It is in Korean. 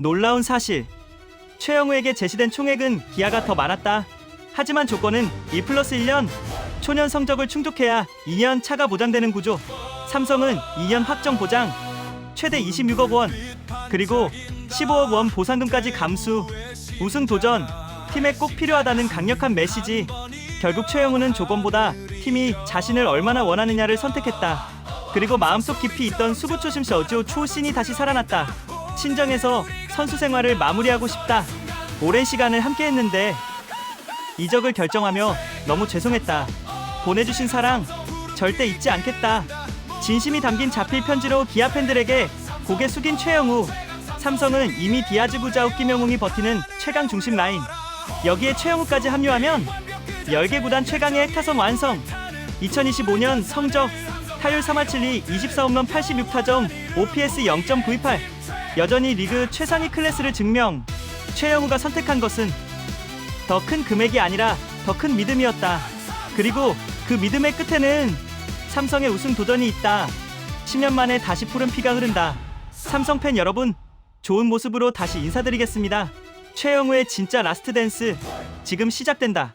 놀라운 사실. 최영우에게 제시된 총액은 기아가 더 많았다. 하지만 조건은 2 플러스 1년. 초년 성적을 충족해야 2년 차가 보장되는 구조. 삼성은 2년 확정 보장. 최대 26억 원. 그리고 15억 원 보상금까지 감수. 우승 도전. 팀에 꼭 필요하다는 강력한 메시지. 결국 최영우는 조건보다 팀이 자신을 얼마나 원하느냐를 선택했다. 그리고 마음속 깊이 있던 수구 초심 저지오 초신이 다시 살아났다. 친정에서 선수 생활을 마무리하고 싶다. 오랜 시간을 함께 했는데 이적을 결정하며 너무 죄송했다. 보내주신 사랑 절대 잊지 않겠다. 진심이 담긴 자필 편지로 기아 팬들에게 고개 숙인 최영우. 삼성은 이미 디아즈 구자욱 김영웅이 버티는 최강 중심 라인. 여기에 최영우까지 합류하면 10개 구단 최강의 핵타선 완성. 2025년 성적 타율 3할 7리 24홈런 86타점 OPS 0.928 여전히 리그 최상위 클래스를 증명. 최영우가 선택한 것은 더 큰 금액이 아니라 더 큰 믿음이었다. 그리고 그 믿음의 끝에는 삼성의 우승 도전이 있다. 10년 만에 다시 푸른 피가 흐른다. 삼성 팬 여러분 좋은 모습으로 다시 인사드리겠습니다. 최영우의 진짜 라스트 댄스 지금 시작된다